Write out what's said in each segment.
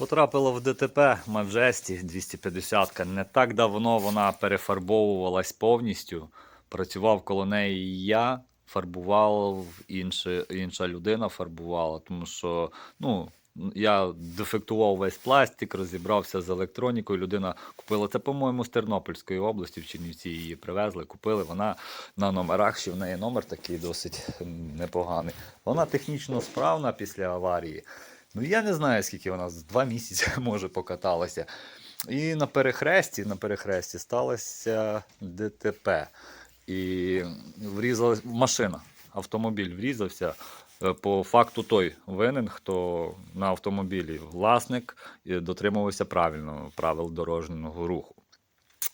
Потрапила в ДТП Маджесті 250-ка. Не так давно вона перефарбовувалась повністю. Працював коло неї я, фарбував інше, інша людина фарбувала, тому що ну, я дефектував весь пластик, розібрався з електронікою. Людина купила це, по-моєму, з Тернопільської області, в Чернівці її привезли, купили. Вона на номерах, ще в неї номер такий досить непоганий. Вона технічно справна після аварії. Ну я не знаю, скільки вона з два місяці може покаталася. І на перехресті, на перехресті сталося ДТП. І врізалась машина, автомобіль врізався. Е, По факту той винен, хто на автомобілі власник дотримувався правильно правил дорожнього руху.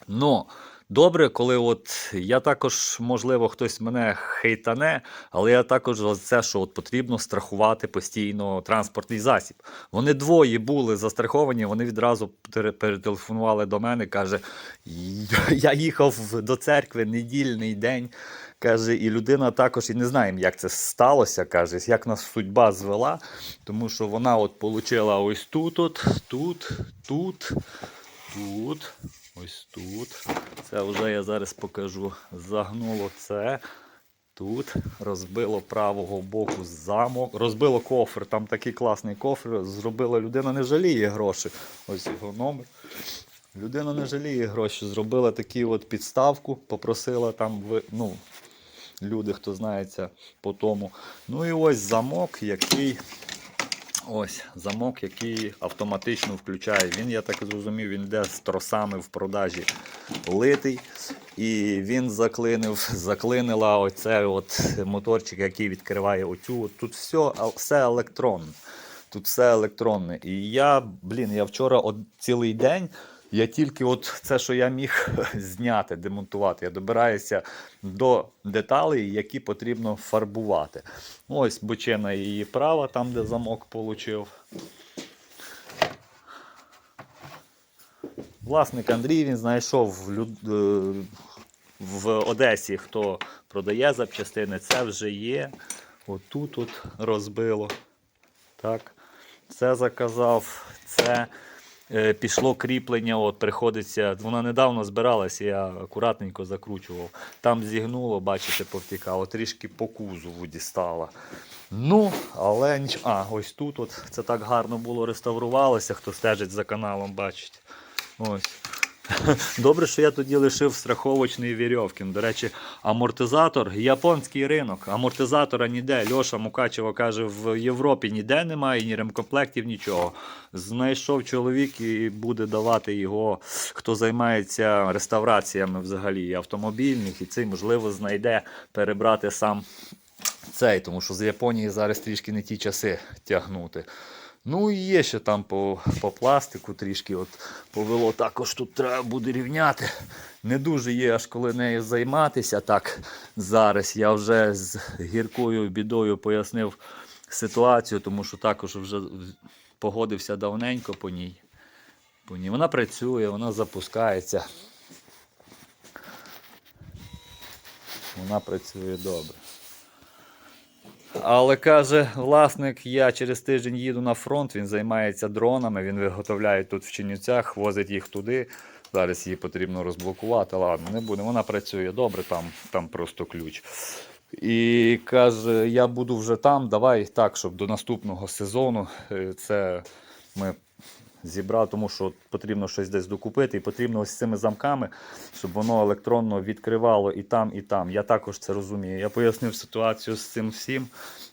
Ну, добре, коли от я також, можливо, хтось мене хейтане, але я також за це, що от потрібно страхувати постійно транспортний засіб. Вони двоє були застраховані, вони відразу перетелефонували до мене, каже, я їхав до церкви недільний день. Каже, і людина також і не знаємо, як це сталося. Каже, як нас судьба звела, тому що вона от получила ось тут, от, тут, тут, тут, ось тут. Це вже я зараз покажу. Загнуло це. Тут розбило правого боку замок, розбило кофр, там такий класний кофр. Зробила людина, не жаліє гроші. Ось його номер. Людина не жаліє гроші. Зробила таку от підставку, попросила там ну, люди, хто знається по тому. Ну і ось замок, який. Ось замок, який автоматично включає. Він, я так зрозумів, він йде з тросами в продажі литий. І він заклинив, заклинила оцей от моторчик, який відкриває оцю. Тут все, все електронне. Тут все електронне. І я, блін, я вчора от цілий день. Я тільки от це, що я міг зняти, демонтувати. Я добираюся до деталей, які потрібно фарбувати. Ось бочина її права, там, де замок получив. Власник Андрій він знайшов люд... е, в Одесі, хто продає запчастини, це вже є. Отут от розбило. Так. Це заказав, це пішло кріплення, от приходиться. Вона недавно збиралася, я акуратненько закручував. Там зігнуло, бачите, повтікало, трішки по кузову дістала. Ну, але. А, ось тут от, це так гарно було реставрувалося, хто стежить за каналом, бачить. Ось. Добре, що я тоді лишив страховочний вірьовкін. До речі, амортизатор, японський ринок, амортизатора ніде. Льоша Мукачева каже, в Європі ніде немає, ні ремкомплектів, нічого. Знайшов чоловік і буде давати його, хто займається реставраціями взагалі автомобільних, і цей, можливо, знайде перебрати сам цей, тому що з Японії зараз трішки не ті часи тягнути. Ну і є ще там по, по пластику трішки от повело. Також тут треба буде рівняти. Не дуже є аж коли нею займатися. Так зараз я вже з гіркою бідою пояснив ситуацію, тому що також вже погодився давненько по ній. По ній. Вона працює, вона запускається. Вона працює добре. Але каже власник, я через тиждень їду на фронт, він займається дронами, він виготовляє тут в Чинюцях, возить їх туди. Зараз її потрібно розблокувати. Ладно, не буде. Вона працює добре, там, там просто ключ. І каже, я буду вже там, давай так, щоб до наступного сезону е, це ми зібрали, тому що потрібно щось десь докупити, і потрібно ось цими замками, щоб воно електронно відкривало і там, і там. Я також це розумію. Я пояснив ситуацію з цим всім.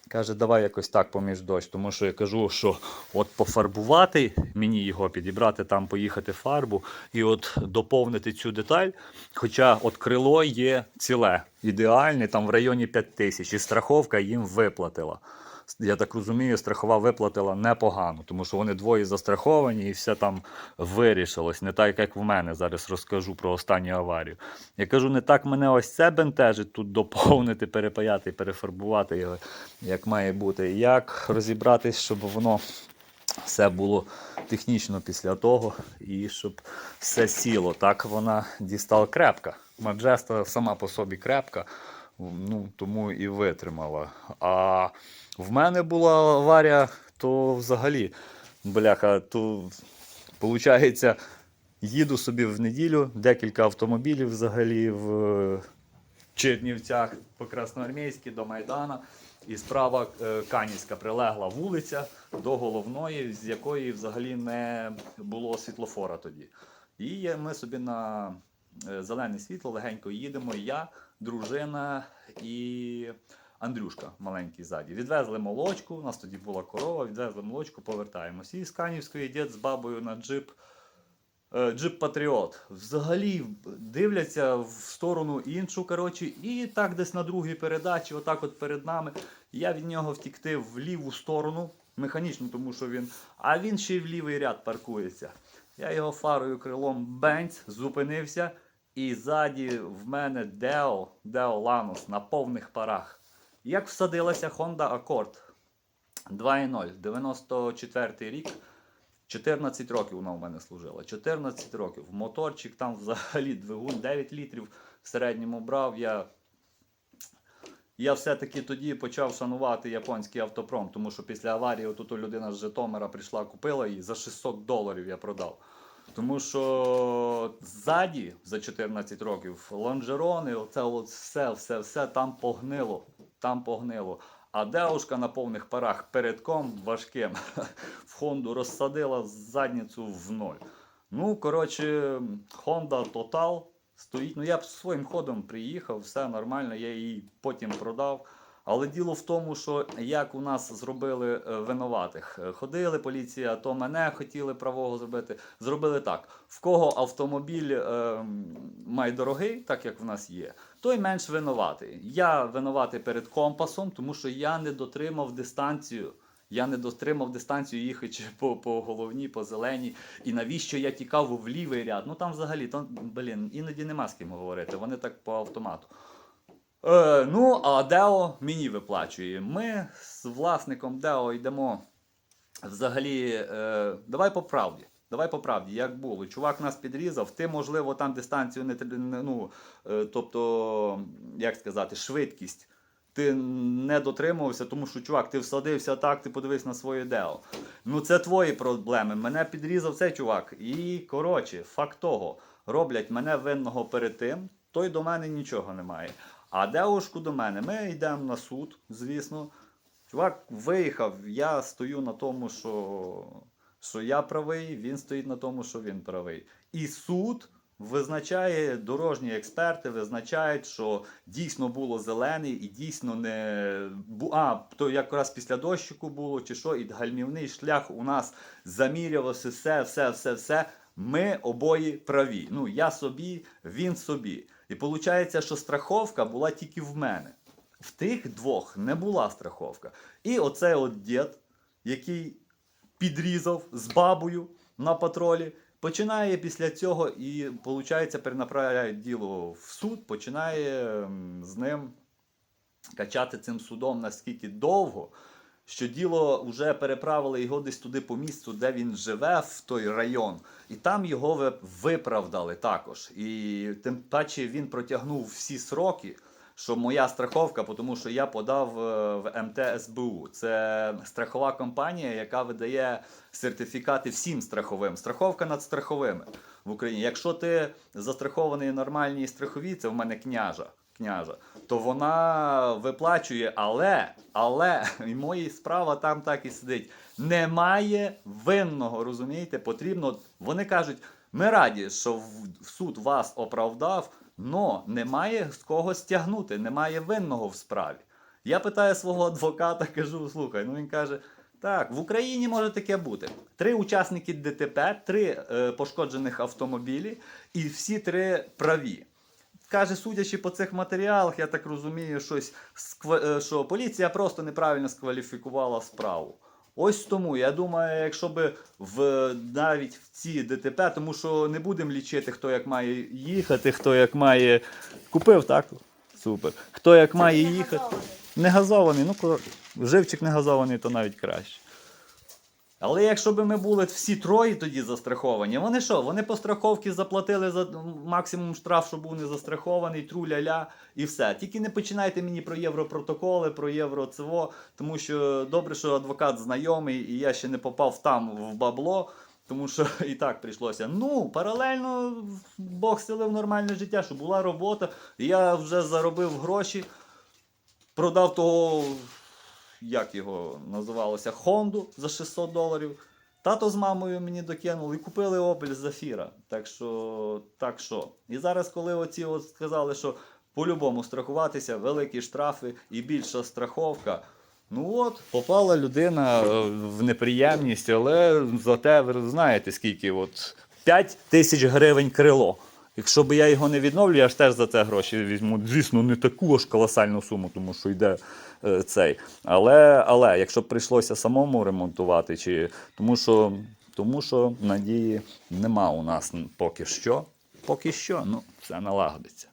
Каже, давай якось так поміж дощ. Тому що я кажу, що от пофарбувати мені його підібрати, там поїхати фарбу і от доповнити цю деталь. Хоча от крило є ціле, ідеальне, там в районі 5 тисяч, і страховка їм виплатила. Я так розумію, страхова виплатила непогано, тому що вони двоє застраховані і все там вирішилось. Не так, як в мене зараз розкажу про останню аварію. Я кажу, не так мене ось це бентежить тут доповнити, перепаяти перефарбувати його, як має бути. Як розібратись, щоб воно все було технічно після того, і щоб все сіло. Так вона дістала крепка. Маджеста сама по собі крепка, ну, тому і витримала. А в мене була аварія, то взагалі Бляха, то виходить, їду собі в неділю, декілька автомобілів взагалі в Чернівцях по Красноармійській до Майдана. І справа е, Канівська прилегла вулиця до головної, з якої взагалі не було світлофора тоді. І ми собі на е, зелене світло легенько їдемо. Я, дружина і Андрюшка маленький ззаді. Відвезли молочку, у нас тоді була корова, відвезли молочку, повертаємось. І з Канівської дід з бабою на джип. е, Джип Патріот. Взагалі дивляться в сторону іншу, коротше, і так десь на другій передачі, отак от перед нами. Я від нього втікти в ліву сторону, механічно, тому що він. А він ще й в лівий ряд паркується. Я його фарою крилом бенць, зупинився, і ззаді в мене Део, Део Ланос на повних парах. Як всадилася Honda Accord 2.0, 94 рік. 14 років вона в мене служила. 14 років. Моторчик там взагалі двигун 9 літрів в середньому брав. Я, я все-таки тоді почав шанувати японський автопром, тому що після аварії отут людина з Житомира прийшла, купила і за 600 доларів я продав. Тому що ззаді за 14 років лонжерони, оце от все, все, все там погнило. Там погнило. А девушка на повних парах передком важким в Хонду розсадила задницю в ноль. Ну, коротше, Honda Total стоїть. Ну, я б своїм ходом приїхав, все нормально, я її потім продав. Але діло в тому, що як у нас зробили е, винуватих. Е, Ходили поліція, то мене хотіли правого зробити. Зробили так: в кого автомобіль е, має дорогий, так як в нас є, той менш винуватий. Я винуватий перед компасом, тому що я не дотримав дистанцію. Я не дотримав дистанцію їхаючи по, по головній, по зеленій. І навіщо я тікав в лівий ряд? Ну там взагалі, там, блін, іноді нема з ким говорити. Вони так по автомату. Е, ну, а Део мені виплачує. Ми з власником Део йдемо взагалі. Е, давай по правді. Давай по правді, як було. Чувак нас підрізав, ти, можливо, там дистанцію не, ну, е, тобто, як сказати, швидкість. Ти не дотримувався, тому що чувак, ти всадився так, ти подивись на своє део. Ну це твої проблеми. Мене підрізав цей чувак. І коротше, факт того, роблять мене винного перед тим, той до мене нічого не має. А деушку до мене. Ми йдемо на суд, звісно. Чувак виїхав, я стою на тому, що, що я правий, він стоїть на тому, що він правий. І суд визначає, дорожні експерти визначають, що дійсно було зелений і дійсно не а, то якраз після дощику було, чи що, і гальмівний шлях у нас замірювався все, все, все, все. Ми обоє праві. Ну, я собі, він собі. І виходить, що страховка була тільки в мене. В тих двох не була страховка. І оцей от дід, який підрізав з бабою на патролі, починає після цього і, виходить, перенаправляє діло в суд, починає з ним качати цим судом настільки довго, що діло вже переправили його десь туди по місцю, де він живе, в той район, і там його виправдали також. І тим паче він протягнув всі сроки. Що моя страховка, тому що я подав е, в МТСБУ. Це страхова компанія, яка видає сертифікати всім страховим. Страховка над страховими в Україні. Якщо ти застрахований нормальній страховій, це в мене княжа. Княжа, то вона виплачує, але, але, і моя справа там так і сидить. Немає винного, розумієте? Потрібно. Вони кажуть, ми раді, що суд вас оправдав, но немає з кого стягнути, немає винного в справі. Я питаю свого адвоката, кажу: слухай, ну він каже. Так, в Україні може таке бути. Три учасники ДТП, три е, пошкоджених автомобілі, і всі три праві. Каже, судячи по цих матеріалах, я так розумію, щось е, що поліція просто неправильно скваліфікувала справу. Ось тому я думаю, якщо би в навіть в ці ДТП, тому що не будемо лічити, хто як має їхати, хто як має. Купив, так? Супер. Хто як має їхати. Не газований, ну живчик не газований, то навіть краще. Але якщо б ми були всі троє тоді застраховані, вони що? Вони по страховці заплатили за максимум штраф, що був не застрахований, тру-ля-ля, і все. Тільки не починайте мені про європротоколи, про євроцево, тому що добре, що адвокат знайомий, і я ще не попав там в бабло. Тому що і так прийшлося. Ну, паралельно Бог стелив нормальне життя, що була робота. Я вже заробив гроші, продав того, як його називалося, Хонду за 600 доларів. Тато з мамою мені докинули і купили Opel Zafira. Так що, так що. І зараз, коли оці от сказали, що по-любому страхуватися, великі штрафи і більша страховка. Ну от, попала людина е, в неприємність, але зате ви знаєте, скільки от 5 тисяч гривень крило. Якщо б я його не відновлю, я ж теж за це гроші візьму. Звісно, не таку аж колосальну суму, тому що йде е, цей. Але, але якщо б прийшлося самому ремонтувати, чи тому що, тому що надії нема у нас поки що. Поки що, ну, все налагодиться.